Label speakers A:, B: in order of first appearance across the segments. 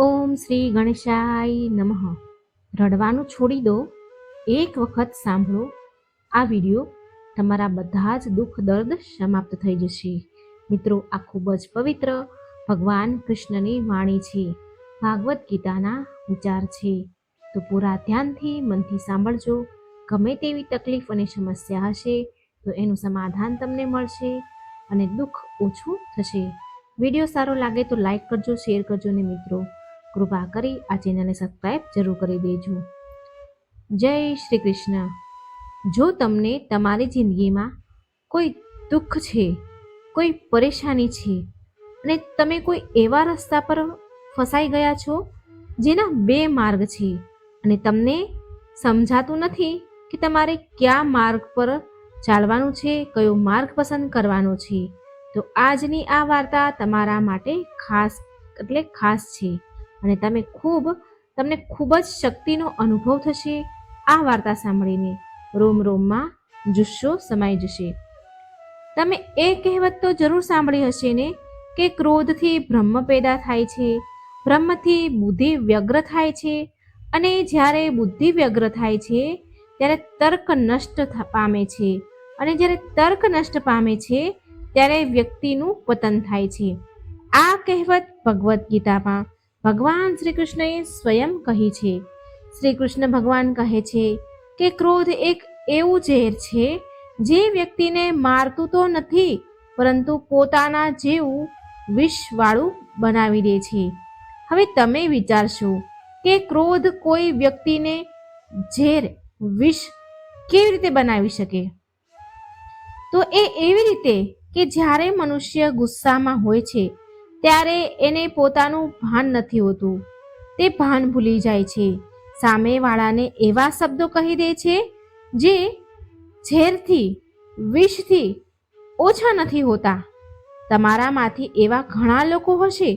A: ઓમ શ્રી ગણેશાય નમઃ. રડવાનું છોડી દો. એક વખત સાંભળો. આ વીડિયો તમારા બધા જ દુઃખ, દર્દ સમાપ્ત થઈ જશે. મિત્રો, આ ખૂબ જ પવિત્ર ભગવાન કૃષ્ણની વાણી છે. ભાગવત ગીતાના વિચાર છે. તો પૂરા ધ્યાનથી મનથી સાંભળજો. ગમે તેવી તકલીફ અને સમસ્યા હશે, તો એનું સમાધાન તમને મળશે અને દુઃખ ઓછું થશે. વીડિયો સારો લાગે તો લાઈક કરજો, શેર કરજો ને મિત્રો. કૃપા કરી આ ચેનલને સબસ્ક્રાઈબ જરૂર કરી દેજો. જય શ્રી કૃષ્ણ. જો તમને તમારી જિંદગીમાં કોઈ દુઃખ છે, કોઈ પરેશાની છે અને તમે કોઈ એવા રસ્તા પર ફસાઈ ગયા છો જેના બે માર્ગ છે અને તમને સમજાતું નથી કે તમારે કયા માર્ગ પર ચાલવાનું છે, કયો માર્ગ પસંદ કરવાનો છે, તો આજની આ વાર્તા તમારા માટે ખાસ, એટલે ખાસ છે. અને તમે ખૂબ, તમને ખૂબ જ શક્તિનો અનુભવ થશે. આ વાર્તા સાંભળીને રોમ રોમમાં જુસ્સો સમાઈ જશે. તમે એ કહેવત તો જરૂર સાંભળી હશે ને કે ક્રોધથી બ્રહ્મ પેદા થાય છે, બ્રહ્મથી બુદ્ધિ વ્યગ્ર થાય છે અને જ્યારે બુદ્ધિ વ્યગ્ર થાય છે, ત્યારે તર્ક નષ્ટ પામે છે અને જ્યારે તર્ક નષ્ટ પામે છે, ત્યારે વ્યક્તિનું પતન થાય છે. આ કહેવત ભગવદ્ ગીતામાં ભગવાન શ્રી કૃષ્ણએ સ્વયં કહી છે. શ્રી કૃષ્ણ ભગવાન કહે છે કે ક્રોધ એક એવું ઝેર છે જે વ્યક્તિને મારતું તો નથી, પરંતુ પોતાના જેવું વિષવાળું બનાવી દે છે. હવે તમે વિચારશો કે ક્રોધ કોઈ વ્યક્તિને ઝેર, વિષ કેવી રીતે બનાવી શકે? તો એ એવી રીતે કે જ્યારે મનુષ્ય ગુસ્સામાં હોય છે ત્યારે એને પોતાનું ભાન નથી હોતું. તે ભાન ભૂલી જાય છે. સામેવાળાને એવા શબ્દો કહી દે છે જે ઝેરથી, વિષથી ઓછા નથી હોતા. તમારામાંથી એવા ઘણા લોકો હશે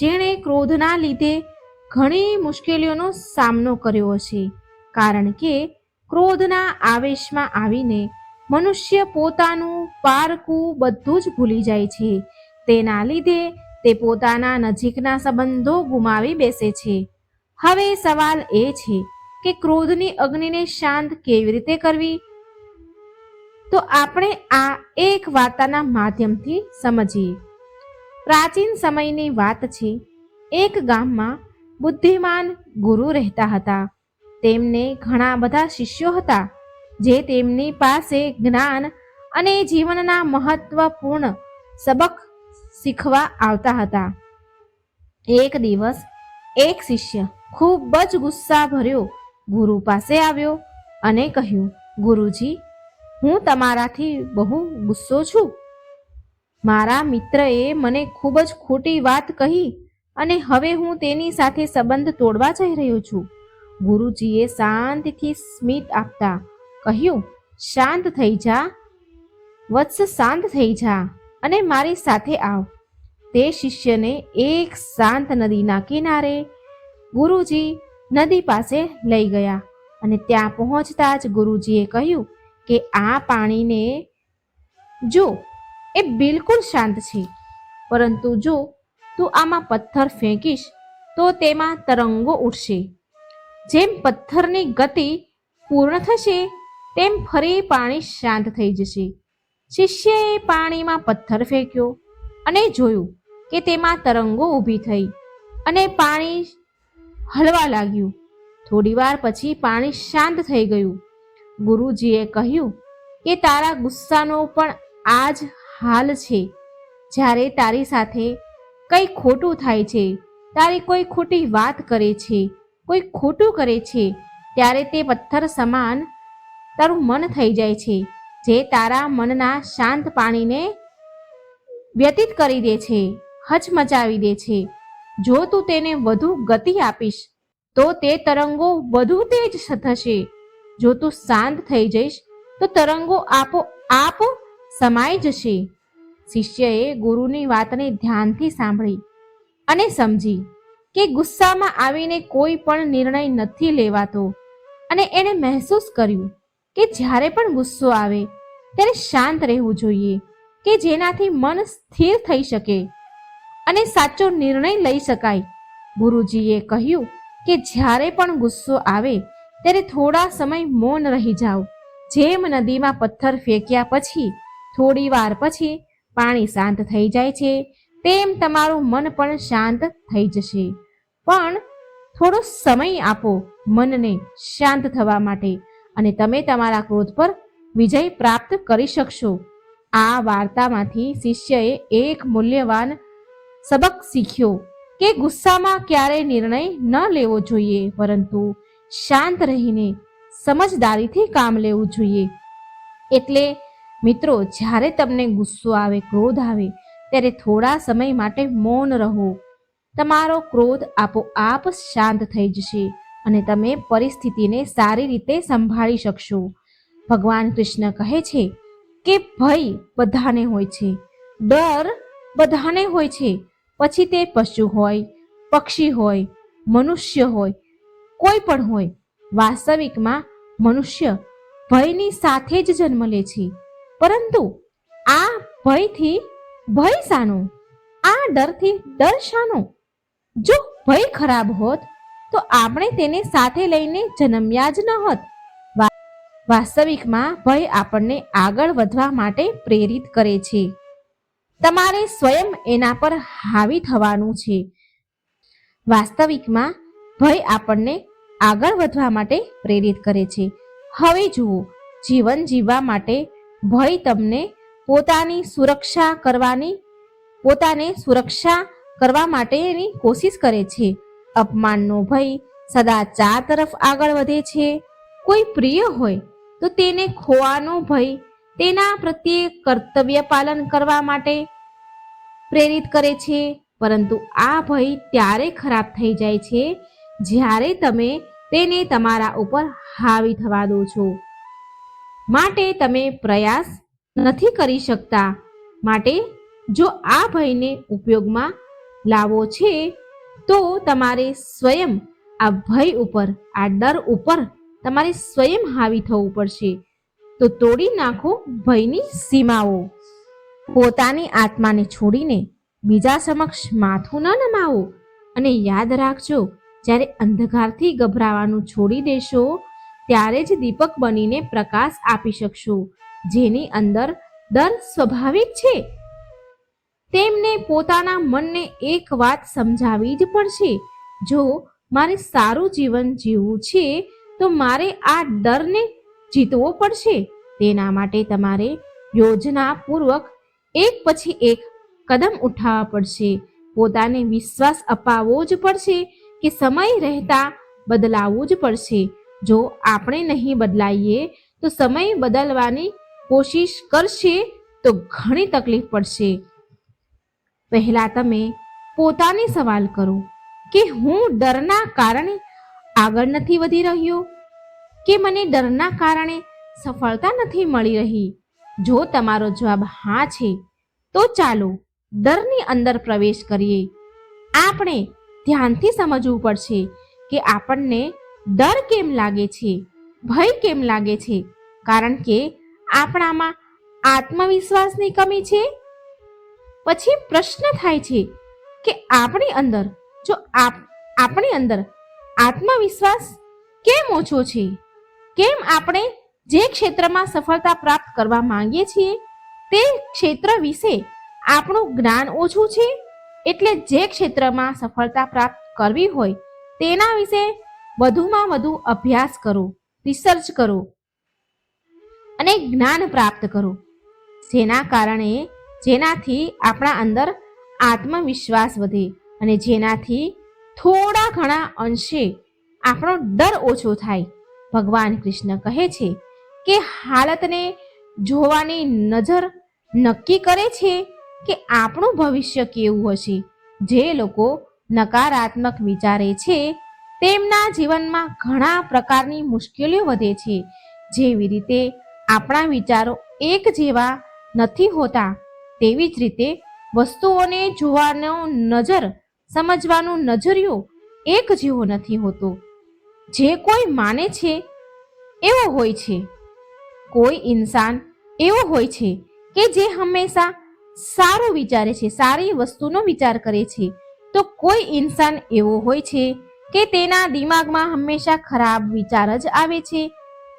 A: જેણે ક્રોધના લીધે ઘણી મુશ્કેલીઓનો સામનો કર્યો હશે. કારણ કે ક્રોધના આવેશમાં આવીને મનુષ્ય પોતાનું પારકું બધું જ ભૂલી જાય છે. તેના લીધે તે પોતાના નજીકના સંબંધો ગુમાવી બેસે છે. હવે સવાલ એ છે કે ક્રોધની અગ્નિને શાંત કેવી રીતે કરવી? તો આપણે આ એક વાર્તાના માધ્યમથી સમજીએ. પ્રાચીન સમયની વાત છે, એક ગામમાં બુદ્ધિમાન ગુરુ રહેતા હતા. તેમને ઘણા બધા શિષ્યો હતા, જે તેમની પાસે જ્ઞાન અને જીવનના મહત્વપૂર્ણ સબક શીખવા આવતા હતા. એક દિવસ એક શિષ્ય ખૂબ જ ગુસ્સા ભર્યો ગુરુ પાસે આવ્યો અને કહ્યું, ગુરુજી, હું તમારાથી બહુ ગુસ્સો છું. મારા મિત્રએ મને ખૂબ જ ખોટી વાત કહી અને હવે હું તેની સાથે સંબંધ તોડવા જઈ રહ્યો છું. ગુરુજીએ શાંતિથી સ્મિત આપતા કહ્યું, શાંત થઈ જા. વત્સ શાંત થઈ જા. અને મારી સાથે આવ. તે શિષ્યને એક શાંત નદીના કિનારે ગુરુજી નદી પાસે લઈ ગયા અને ત્યાં પહોંચતા જ ગુરુજીએ કહ્યું કે આ પાણીને જો, એ બિલકુલ શાંત છે. પરંતુ જો તું આમાં પથ્થર ફેંકીશ, તો તેમાં તરંગો ઉઠશે જેમ પથ્થરની ગતિ પૂર્ણ થશે, તેમ ફરી પાણી શાંત થઈ જશે. શિષ્યએ પાણીમાં પથ્થર ફેંક્યો અને જોયું કે તેમાં તરંગો ઊભી થઈ અને પાણી હલવા લાગ્યું. થોડીવાર પછી પાણી શાંત થઈ ગયું. ગુરુજીએ કહ્યું કે તારા ગુસ્સાનો પણ આ જ હાલ છે. જ્યારે તારી સાથે કંઈ ખોટું થાય છે, તારી કોઈ ખોટી વાત કરે છે, કોઈ ખોટું કરે છે, ત્યારે તે પથ્થર સમાન તારું મન થઈ જાય છે. જે તારા મનના શાંત પાણીને વ્યતીત કરી દે છે હચમચાવી દે છે. જો તું તેને વધુ ગતિ આપીશ, તો તે તરંગો વધુ તેજ થશે. જો તું શાંત થઈ જઈશ, તો તરંગો આપો આપ સમાઈ જશે. શિષ્યએ ગુરુની વાતને ધ્યાનથી સાંભળી અને સમજી કે ગુસ્સામાં આવીને કોઈ પણ નિર્ણય નથી લેવાતો અને એણે મહેસૂસ કર્યું કે જ્યારે પણ ગુસ્સો આવે, ત્યારે શાંત રહેવું જોઈએ કે જેનાથી મન સ્થિર થઈ શકે. અને સાચો નિર્ણય લઈ શકાય. ગુરુજીએ કહ્યું કે જ્યારે પણ ગુસ્સો આવે, ત્યારે થોડા સમય મૌન રહી જાઓ. જેમ નદીમાં પથ્થર ફેંક્યા પછી, થોડી વાર પછી પાણી શાંત થઈ જાય છે, તેમ તમારું મન પણ શાંત થઈ જશે. પણ થોડો સમય આપો મનને શાંત થવા માટે. અને તમે તમારા ક્રોધ પર વિજય પ્રાપ્ત કરી શકશો. આ વાર્તામાંથી શિષ્યએ એક મૂલ્યવાન સબક શીખ્યો કે ગુસ્સામાં ક્યારેય નિર્ણય ન લેવો જોઈએ, પરંતુ શાંત રહીને સમજદારીથી કામ લેવું જોઈએ. એટલે મિત્રો, જ્યારે તમને ગુસ્સો આવે, ક્રોધ આવે, ત્યારે થોડા સમય માટે મૌન રહો. તમારો ક્રોધ આપોઆપ શાંત થઈ જશે. અને તમે પરિસ્થિતિને સારી રીતે સંભાળી શકશો. ભગવાન કૃષ્ણ કહે છે કે ભય બધાને હોય છે, ડર બધાને હોય છે, પછી તે પશુ હોય, પક્ષી હોય, મનુષ્ય હોય, કોઈ પણ હોય, વાસ્તવિકમાં મનુષ્ય ભયની સાથે જ જન્મ લે છે. પરંતુ આ ભયથી ભય શાનો? આ ડરથી ડર શાનો? જો ભય ખરાબ હોત તો આપણે તેને સાથે લઈને જન્મ્યા જ ન હોત. વાસ્તવિકમાં ભય આપણને આગળ વધવા માટે પ્રેરિત કરે છે. તમારે સ્વયં એના પર હાવી થવાનું છે. વાસ્તવિકમાં ભય આપણને આગળ વધવા માટે પ્રેરિત કરે છે. હવે જુઓ, જીવન જીવવા માટે ભય તમને પોતાની સુરક્ષા કરવાની, પોતાને સુરક્ષા કરવા માટેની કોશિશ કરે છે. અપમાનનો ભય સદાચાર તરફ આગળ વધે છે. કોઈ પ્રિય હોય તો તેને ખોવાનો ભય, તેના પ્રત્યે કર્તવ્ય પાલન કરવા માટે પ્રેરિત કરે છે. પરંતુ આ ભય ત્યારે ખરાબ થઈ જાય છે જ્યારે તમે તેને તમારા ઉપર હાવી થવા દો છો. માટે તમે પ્રયાસ નથી કરી શકતા. માટે જો આ ભયને ઉપયોગમાં લાવો છે તો તમારે સ્વયં આ ભય ઉપર, આ ડર ઉપર તમારે સ્વયં હાવી થવું પડશે. તો તોડી નાખો ભયની સીમાઓ. પોતાની આત્માને છોડીને બીજા સમક્ષ માથું ન નમાવો. અને યાદ રાખજો, જ્યારે અંધકારથી ગભરાવાનું છોડી દેશો, ત્યારે જ દીપક બનીને પ્રકાશ આપી શકશો, જેની અંદર ડર સ્વાભાવિક છે. તેમને પોતાના મનને એક વાત સમજાવી જ પડશે. જો મારે સારું જીવન જીવવું છે, તો મારે આ ડરને જીતવો પડશે. તેના માટે તમારે યોજનાપૂર્વક એક પછી એક કદમ ઉઠાવવા પડશે. પોતાને વિશ્વાસ અપાવવો જ પડશે કે સમય રહેતા બદલાવવું જ પડશે. જો આપણે નહીં બદલાઈએ, તો સમય બદલવાની કોશિશ કરશે તો ઘણી તકલીફ પડશે. પહેલા તમે પોતાને સવાલ કરો કે હું ડરના કારણે આગળ નથી વધી રહ્યો? કે મને ડરના કારણે સફળતા નથી મળી રહી? જો તમારો જવાબ હા છે, તો ચાલો ડરની અંદર પ્રવેશ કરીએ. આપણે ધ્યાનથી સમજવું પડશે કે આપણને ડર કેમ લાગે છે, ભય કેમ લાગે છે? કારણ કે આપણામાં આત્મવિશ્વાસની કમી છે પછી પ્રશ્ન થાય છે કે આપણી અંદર, જો આપ, આપણી અંદર આત્મવિશ્વાસ કેમ ઓછો છે? કેમ આપણે જે ક્ષેત્રમાં સફળતા પ્રાપ્ત કરવા માંગીએ છીએ, તે ક્ષેત્ર વિશે આપણું જ્ઞાન ઓછું છે? એટલે જે ક્ષેત્રમાં સફળતા પ્રાપ્ત કરવી હોય, તેના વિશે વધુમાં વધુ અભ્યાસ કરો, રિસર્ચ કરો અને જ્ઞાન પ્રાપ્ત કરો. જેના કારણે જેનાથી આપણા અંદર આત્મવિશ્વાસ વધે અને જેનાથી થોડા ઘણા અંશે આપણો ડર ઓછો થાય. ભગવાન કૃષ્ણ કહે છે કે હાલતને જોવાની નજર નક્કી કરે છે કે આપણું ભવિષ્ય કેવું હશે. જે લોકો નકારાત્મક વિચારે છે તેમના જીવનમાં ઘણા પ્રકારની મુશ્કેલીઓ વધે છે. જેવી રીતે આપણા વિચારો એક જેવા નથી હોતા તેવી જ રીતે વસ્તુઓને જોવાનો નજર, સમજવાનું નજરિયો એક જેવો નથી હોતો. જે કોઈ માને છે, એવો હોય છે. કોઈ ઇન્સાન એવો હોય છે કે જે હંમેશા સારું વિચારે છે, સારી વસ્તુનો વિચાર કરે છે. તો કોઈ ઇન્સાન એવો હોય છે કે તેના દિમાગમાં હંમેશા ખરાબ વિચાર જ આવે છે.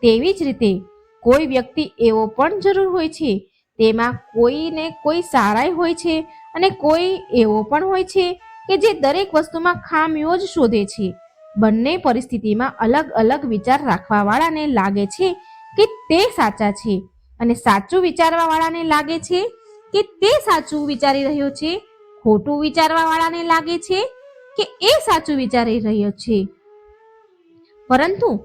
A: તેવી જ રીતે કોઈ વ્યક્તિ એવો પણ જરૂર હોય છે તેમાં કોઈને કોઈ સારાઈ હોય છે અને કોઈ એવો પણ હોય છે કે જે દરેક વસ્તુમાં ખામીઓ જ શોધે છે. બંને પરિસ્થિતિમાં અલગ અલગ વિચાર રાખવાવાળાને લાગે છે કે તે સાચા છે અને સાચું વિચારવાવાળાને લાગે છે કે તે સાચું વિચારી રહ્યો છે. ખોટું વિચારવાવાળાને લાગે છે કે એ સાચું વિચારી રહ્યો છે. પરંતુ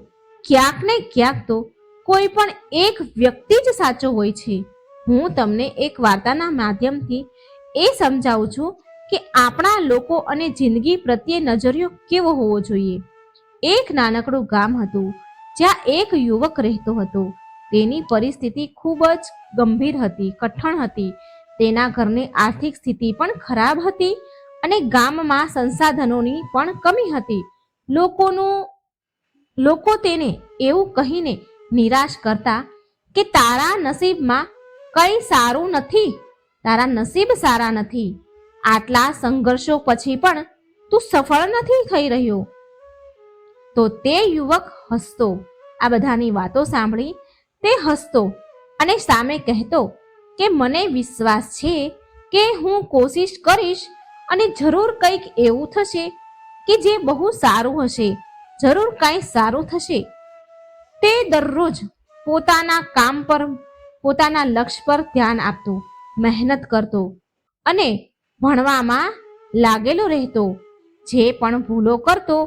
A: ક્યાંક ને ક્યાંક તો કોઈ પણ એક વ્યક્તિ જ સાચો હોય છે. હું તમને એક વાર્તાના માધ્યમથી એ સમજાવું છું કે આપણા લોકો અને જિંદગી પ્રત્યે નજરિયો કેવો હોવો જોઈએ. એક નાનકડું ગામ હતું, જ્યાં એક યુવક રહેતો હતો. તેની પરિસ્થિતિ ખૂબ જ ગંભીર હતી, કઠણ હતી. તેના ઘરની આર્થિક સ્થિતિ પણ ખરાબ હતી અને ગામમાં સંસાધનોની પણ કમી હતી. લોકોનું, લોકો તેને એવું કહીને નિરાશ કરતા કે તારા નસીબમાં કંઈ સારું નથી, તારા નસીબ સારા નથી. આટલા સંઘર્ષો પછી પણ તું સફળ નથી થઈ રહ્યો. તો તે યુવક હસતો, આ બધાની વાતો સાંભળી તે હસતો અને સામે કહેતો કે મને વિશ્વાસ છે કે હું કોશિશ કરીશ અને જરૂર કંઈક એવું થશે કે જે બહુ સારું હશે, જરૂર કાંઈ સારું થશે. તે દરરોજ પોતાના કામ પર પોતાના લક્ષ્ય પર ધ્યાન આપતો, મહેનત કરતો અને ભણવામાં લાગેલો રહેતો. જે પણ ભૂલો કરતો,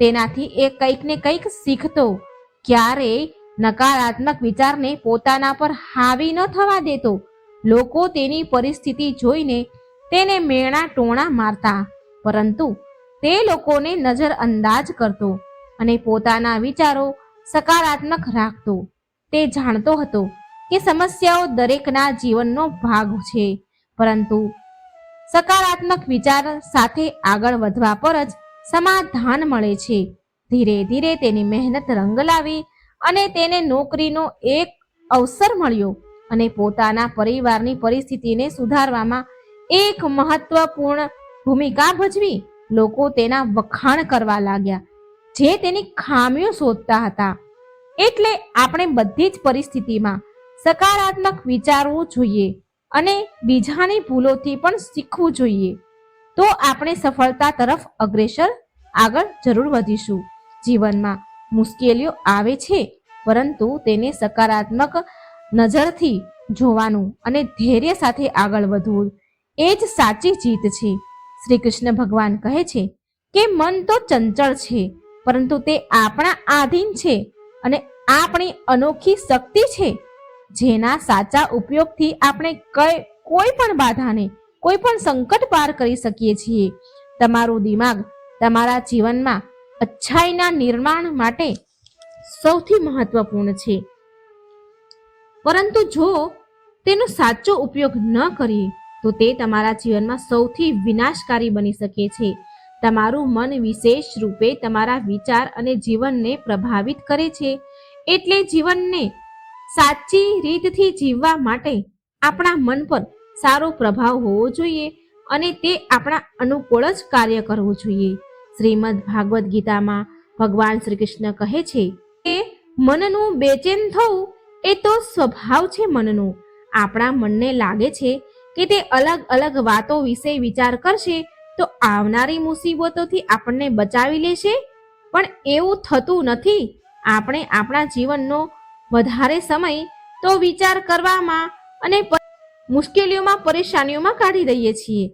A: તેનાથી એ કંઈક ને કંઈક શીખતો. ક્યારેય નકારાત્મક વિચારને પોતાના પર હાવી ન થવા દેતો. લોકો તેની પરિસ્થિતિ જોઈને તેને મેણા ટોણા મારતા, પરંતુ તે લોકોને નજરઅંદાજ કરતો અને પોતાના વિચારો સકારાત્મક રાખતો. તે જાણતો હતો કે સમસ્યાઓ દરેકના જીવનનો ભાગ છે. પરંતુ સકારાત્મક વિચાર સાથે આગળ વધવા પર જ સમાધાન મળે છે. ધીરે ધીરે તેની મહેનત રંગ લાવી અને તેને નોકરીનો એક અવસર મળ્યો અને પોતાના પરિવારની પરિસ્થિતિને સુધારવામાં એક મહત્વપૂર્ણ ભૂમિકા ભજવી લોકો તેના વખાણ કરવા લાગ્યા, જે તેની ખામીઓ શોધતા હતા. એટલે આપણે બધી જ પરિસ્થિતિમાં સકારાત્મક વિચારવું જોઈએ અને બીજાની ભૂલોથી પણ શીખવું જોઈએ. તો આપણે સફળતા તરફ અગ્રેસર આગળ જરૂર વધીશું. જીવનમાં મુશ્કેલીઓ આવે છે, પરંતુ તેને સકારાત્મક નજરથી જોવાનું અને ધૈર્ય સાથે આગળ વધવું એ જ સાચી જીત છે. શ્રી કૃષ્ણ ભગવાન કહે છે કે મન તો ચંચળ છે, પરંતુ તે આપણા આધીન છે અને આપણી અનોખી શક્તિ છે. જેના સાચા ઉપયોગથી આપણે કઈ, કોઈ પણ બાધાને, કોઈ પણ સંકટ પાર કરી શકીએ છીએ. તમારું દિમાગ તમારા જીવનમાં અચ્છાઈના નિર્માણ માટે સૌથી મહત્વપૂર્ણ છે. પરંતુ જો તેનો સાચો ઉપયોગ ન કરીએ, તો તે તમારા જીવનમાં સૌથી વિનાશકારી બની શકે છે. તમારું મન વિશેષ રૂપે તમારા વિચાર અને જીવનને પ્રભાવિત કરે છે. એટલે જીવનને સાચી રીતથી જીવવા માટે આપણા મન પર સારો પ્રભાવ હોવો જોઈએ અને તે આપણા અનુકૂળ જ કાર્ય કરવું જોઈએ. શ્રીમદ ભાગવદ્ ગીતામાં ભગવાન શ્રી કૃષ્ણ કહે છે કે, મનનું બેચેન થવું એ તો સ્વભાવ છે મનનું. આપણા મનને લાગે છે કે તે અલગ અલગ વાતો વિશે વિચાર કરશે તો આવનારી મુસીબતોથી આપણને બચાવી લેશે. પણ એવું થતું નથી. આપણે આપણા જીવનનો વધારે સમય તો વિચાર કરવામાં અને મુશ્કેલીઓમાં, પરેશાનીઓમાં કાઢી દઈએ છીએ.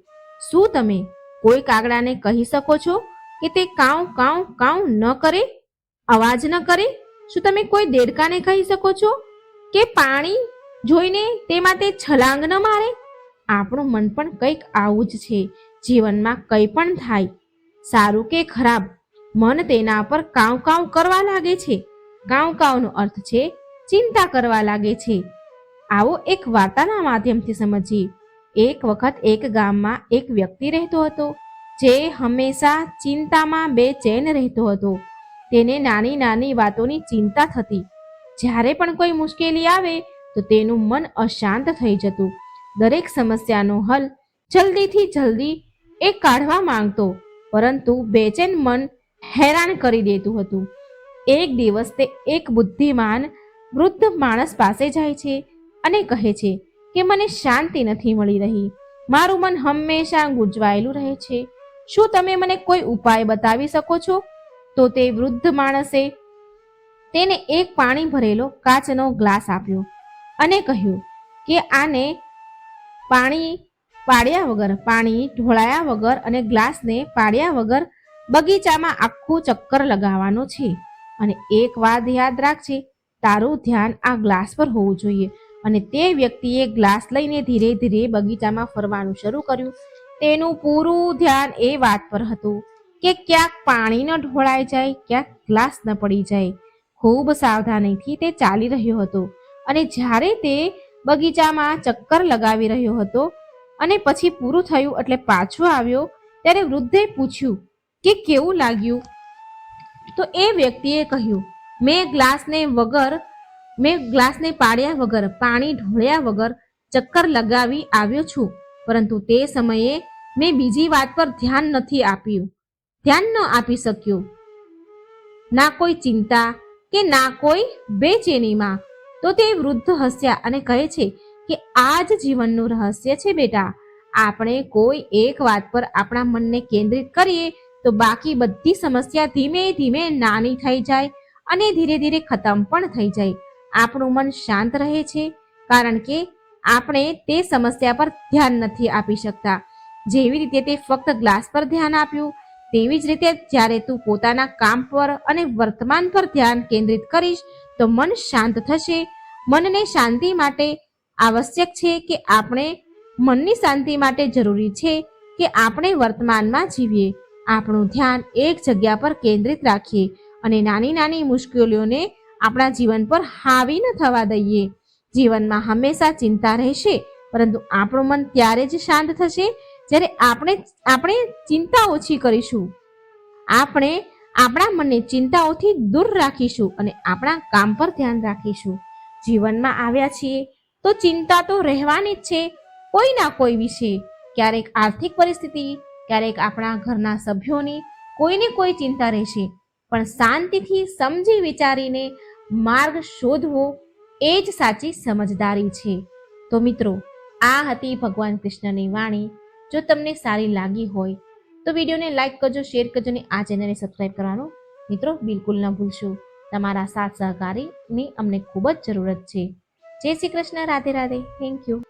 A: શું તમે કોઈ કાગડાને કહી શકો છો કે તે કાઉ કાઉ કાઉ ન કરે? અવાજ ન કરે? શું તમે કોઈ દેડકાને કહી શકો છો કે પાણી જોઈને તેમાં તે છલાંગ ન મારે? આપણું મન પણ કંઈક આવું જ છે. જીવનમાં કંઈ પણ થાય. સારું કે ખરાબ, મન તેના પર કાઉ કાઉ કરવા લાગે છે. કાઉ, કાઉનો અર્થ છે ચિંતા કરવા લાગે છે. આવો એક વાર્તાના માધ્યમથી સમજીએ. એક વખત એક ગામમાં એક વ્યક્તિ રહેતો હતો, જે હંમેશા ચિંતામાં બેચેન રહેતો હતો. તેને નાની નાની વાતોની ચિંતા થતી. જ્યારે પણ કોઈ મુશ્કેલી આવે, તો તેનું મન અશાંત થઈ જતું. દરેક સમસ્યાનો હલ જલ્દીથી જલ્દી એ કાઢવા માંગતો, પરંતુ બેચેન મન હેરાન કરી દેતું હતું. એક દિવસ તે એક બુદ્ધિમાન વૃદ્ધ માણસ પાસે જાય છે અને કહે છે કે મને શાંતિ નથી મળી રહી. મારું મન હંમેશા ગુંજવાયેલું રહે છે. શું તમે મને કોઈ ઉપાય બતાવી શકો છો? તો તે વૃદ્ધ માણસે તેને એક પાણી ભરેલો કાચનો ગ્લાસ આપ્યો અને કહ્યું કે આને પાણી પાડ્યા વગર, પાણી ઢોળાયા વગર અને ગ્લાસને પાડ્યા વગર બગીચામાં આખું ચક્કર લગાવવાનો છે. અને એક વાત યાદ રાખજે તારું ધ્યાન આ ગ્લાસ પર હોવું જોઈએ. અને તે વ્યક્તિએ ગ્લાસ લઈને ધીરે ધીરે બગીચામાં ફરવાનું શરૂ કર્યું. તેનું પૂરું ધ્યાન એ વાત પર હતું કે ક્યાંક પાણી ન ઢોળાઈ જાય, ક્યાંક ગ્લાસ ન પડી જાય. ખૂબ સાવધાનીથી તે ચાલી રહ્યો હતો. અને જ્યારે તે બગીચામાં ચક્કર લગાવી રહ્યો હતો અને પછી પૂરું થયું એટલે પાછો આવ્યો, ત્યારે વૃદ્ધે પૂછ્યું કે કેવું લાગ્યું? તો એ વ્યક્તિએ કહ્યું મેં ગ્લાસને વગર, મેં ગ્લાસને પાડ્યા વગર, પાણી ઢોળ્યા વગર ચક્કર લગાવી આવ્યો છું. પરંતુ તે સમયે મેં બીજી વાત પર ધ્યાન નથી આપ્યું. ધ્યાન ન આપી શક્યું. ના કોઈ ચિંતા કે ના કોઈ બેચેનીમાં. તો તે વૃદ્ધ હસ્યા અને કહે છે કે આ જ જીવનનું રહસ્ય છે બેટા. આપણે કોઈ એક વાત પર આપણા મનને કેન્દ્રિત કરીએ તો બાકી બધી સમસ્યા ધીમે ધીમે નાની થઈ જાય. અને ધીરે ધીરે ખતમ પણ થઈ જાય. આપણું મન શાંત રહે છે, કારણ કે આપણે તે સમસ્યા પર ધ્યાન નથી આપી શકતા. જેવી રીતે તે ફક્ત ગ્લાસ પર ધ્યાન આપ્યું, તેવી જ રીતે જ્યારે તું પોતાના કામ પર અને વર્તમાન પર ધ્યાન કેન્દ્રિત કરીશ, તો મન શાંત થશે. મનને શાંતિ માટે આવશ્યક છે કે આપણે મનની શાંતિ માટે જરૂરી છે કે આપણે વર્તમાનમાં જીવીએ. આપણું ધ્યાન એક જગ્યા પર કેન્દ્રિત રાખીએ. અને નાની નાની મુશ્કેલીઓને આપણા જીવન પર હાવી ન થવા દઈએ. જીવનમાં હંમેશા ચિંતા રહેશે, પરંતુ આપણું મન ત્યારે જ શાંત થશે જ્યારે આપણે આપણે ચિંતા ઓછી કરીશું. આપણે આપણા મનને ચિંતાઓથી દૂર રાખીશું અને આપણા કામ પર ધ્યાન રાખીશું. જીવનમાં આવ્યા છીએ તો ચિંતા તો રહેવાની જ છે, કોઈ ના કોઈ વિશે. ક્યારેક આર્થિક પરિસ્થિતિ, ક્યારેક આપણા ઘરના સભ્યોની કોઈને કોઈ ચિંતા રહેશે. પણ શાંતિથી સમજી વિચારીને માર્ગ શોધવો એ જ સાચી સમજદારી છે. તો મિત્રો, આ હતી ભગવાન કૃષ્ણની વાણી. જો તમને સારી લાગી હોય, તો વિડીયોને લાઈક કરજો, શેર કરજો અને આ ચેનલને સબસ્ક્રાઈબ કરવાનું મિત્રો બિલકુલ ન ભૂલશો. તમારા સાથ સહકારીની અમને ખૂબ જ જરૂરત છે. જય શ્રી કૃષ્ણ, રાધે રાધે. Thank you